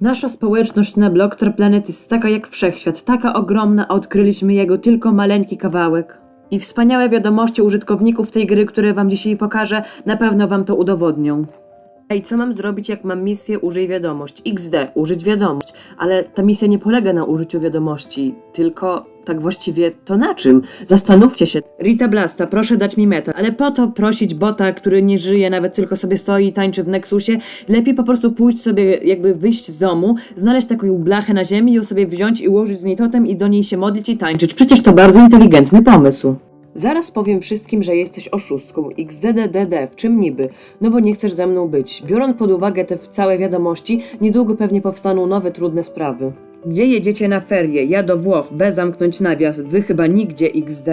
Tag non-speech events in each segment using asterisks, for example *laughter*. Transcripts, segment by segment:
Nasza społeczność na Blockster Planet jest taka jak wszechświat, taka ogromna, a odkryliśmy jego tylko maleńki kawałek. I wspaniałe wiadomości użytkowników tej gry, które wam dzisiaj pokażę, na pewno wam to udowodnią. Ej, co mam zrobić, jak mam misję użyj wiadomość? XD, użyć wiadomość. Ale ta misja nie polega na użyciu wiadomości, tylko tak właściwie to na czym? Zastanówcie się. Rita Blasta, proszę dać mi meta, ale po to prosić bota, który nie żyje, nawet tylko sobie stoi i tańczy w Nexusie, lepiej po prostu pójść sobie, jakby wyjść z domu, znaleźć taką blachę na ziemi, ją sobie wziąć i ułożyć z niej totem i do niej się modlić i tańczyć. Przecież to bardzo inteligentny pomysł. Zaraz powiem wszystkim, że jesteś oszustką. XDDDD, w czym niby? No bo nie chcesz ze mną być. Biorąc pod uwagę te całe wiadomości, niedługo pewnie powstaną nowe trudne sprawy. Gdzie jedziecie na ferie? Ja do Włoch, bez zamknąć nawias. Wy chyba nigdzie XD.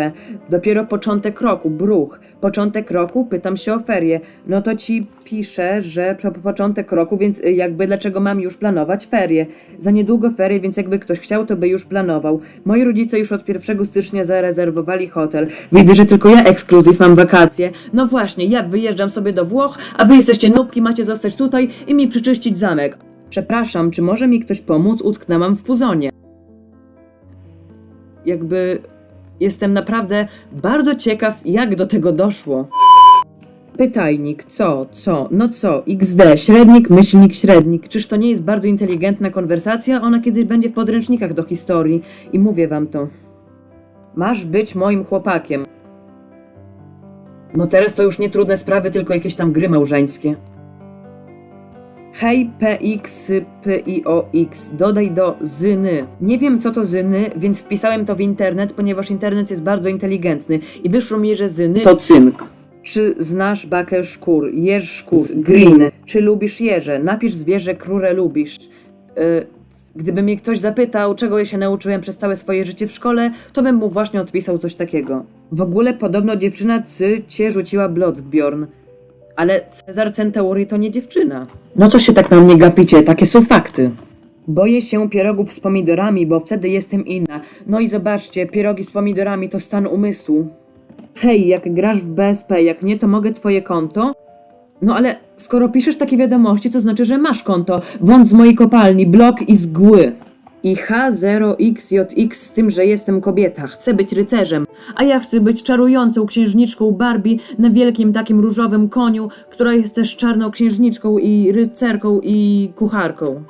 Dopiero początek roku, bruch. Początek roku? Pytam się o ferie. No to ci piszę, że po początek roku, więc y, jakby dlaczego mam już planować ferie? Za niedługo ferie, więc jakby ktoś chciał, to by już planował. Moi rodzice już od 1 stycznia zarezerwowali hotel. Widzę, że tylko ja ekskluzyw mam wakacje. No właśnie, ja wyjeżdżam sobie do Włoch, a wy jesteście nubki, macie zostać tutaj i mi przyczyścić zamek. Przepraszam, czy może mi ktoś pomóc? Utknęłam w puzonie. Jakby jestem naprawdę bardzo ciekaw, jak do tego doszło. Pytajnik, co, co, no co, XD, średnik, myślnik, średnik. Czyż to nie jest bardzo inteligentna konwersacja? Ona kiedyś będzie w podręcznikach do historii. I mówię wam to. Masz być moim chłopakiem. No teraz to już nie trudne sprawy, tylko jakieś tam gry małżeńskie. Hej PX, PIOX, dodaj do zyny. Nie wiem co to zyny, więc wpisałem to w internet, ponieważ internet jest bardzo inteligentny i wyszło mi, że zyny to cynk. Czy znasz bakę szkór, jeż szkór, green? Czy lubisz jeże? Napisz zwierzę, krórę lubisz. Y, Gdyby mnie ktoś zapytał, czego ja się nauczyłem przez całe swoje życie w szkole, to bym mu właśnie odpisał coś takiego. W ogóle podobno dziewczyna Cy cię rzuciła Blotzbjorn. Ale Cezar Centauri to nie dziewczyna. No co się tak na mnie gapicie? Takie są fakty. Boję się pierogów z pomidorami, bo wtedy jestem inna. No i zobaczcie, pierogi z pomidorami to stan umysłu. Hej, jak grasz w BSP, jak nie, to mogę twoje konto? No ale skoro piszesz takie wiadomości, to znaczy, że masz konto. Wąt z mojej kopalni, blok i z gły. I H0XJX z tym, że jestem kobieta. Chcę być rycerzem. A ja chcę być czarującą księżniczką Barbie na wielkim takim różowym koniu, która jest też czarną księżniczką i rycerką i kucharką.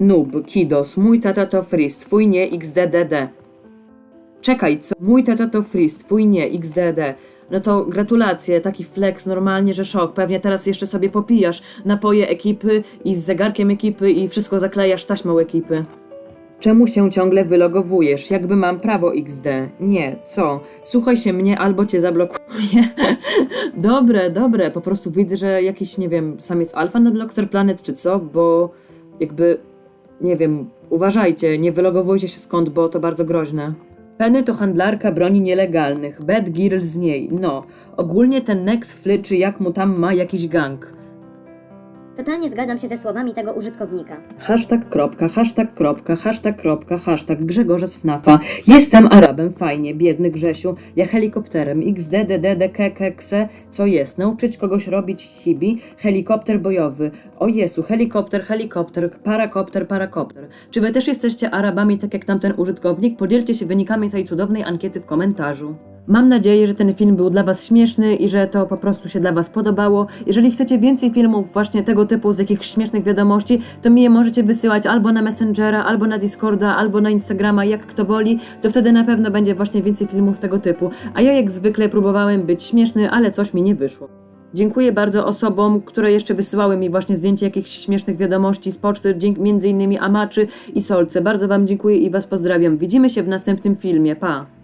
Noob, Kidos, mój tata to Fris, twój nie XDDD. Czekaj, co? Mój tata to Fris, twój nie XDD. No to gratulacje, taki flex normalnie, że szok. Pewnie teraz jeszcze sobie popijasz napoje ekipy i z zegarkiem ekipy i wszystko zaklejasz taśmą ekipy. Czemu się ciągle wylogowujesz? Jakby mam prawo XD. Nie, co? Słuchaj się mnie albo cię zablokuję. *laughs* dobre, dobre. Po prostu widzę, że jakiś, nie wiem, sam jest alfa na Blockster Planet czy co, bo jakby, nie wiem, uważajcie, nie wylogowujcie się skąd, bo to bardzo groźne. Penny to handlarka broni nielegalnych. Bad Girl z niej. No, ogólnie ten Nex Fly, czy jak mu tam ma jakiś gang. Totalnie zgadzam się ze słowami tego użytkownika. Hashtag kropka, hashtag kropka, hashtag kropka, hashtag Grzegorza z FNAFa. Jestem Arabem, fajnie, biedny Grzesiu. Ja helikopterem, xddddkekse, co jest? Nauczyć kogoś robić hibi? Helikopter bojowy. O Jezu, helikopter, helikopter, parakopter, parakopter. Czy wy też jesteście Arabami, tak jak tamten użytkownik? Podzielcie się wynikami tej cudownej ankiety w komentarzu. Mam nadzieję, że ten film był dla Was śmieszny i że to po prostu się dla Was podobało. Jeżeli chcecie więcej filmów właśnie tego typu z jakichś śmiesznych wiadomości, to mi je możecie wysyłać albo na Messengera, albo na Discorda, albo na Instagrama, jak kto woli, to wtedy na pewno będzie właśnie więcej filmów tego typu. A ja jak zwykle próbowałem być śmieszny, ale coś mi nie wyszło. Dziękuję bardzo osobom, które jeszcze wysyłały mi właśnie zdjęcie jakichś śmiesznych wiadomości z poczty, między innymi Amaczy i Solce. Bardzo Wam dziękuję i Was pozdrawiam. Widzimy się w następnym filmie. Pa!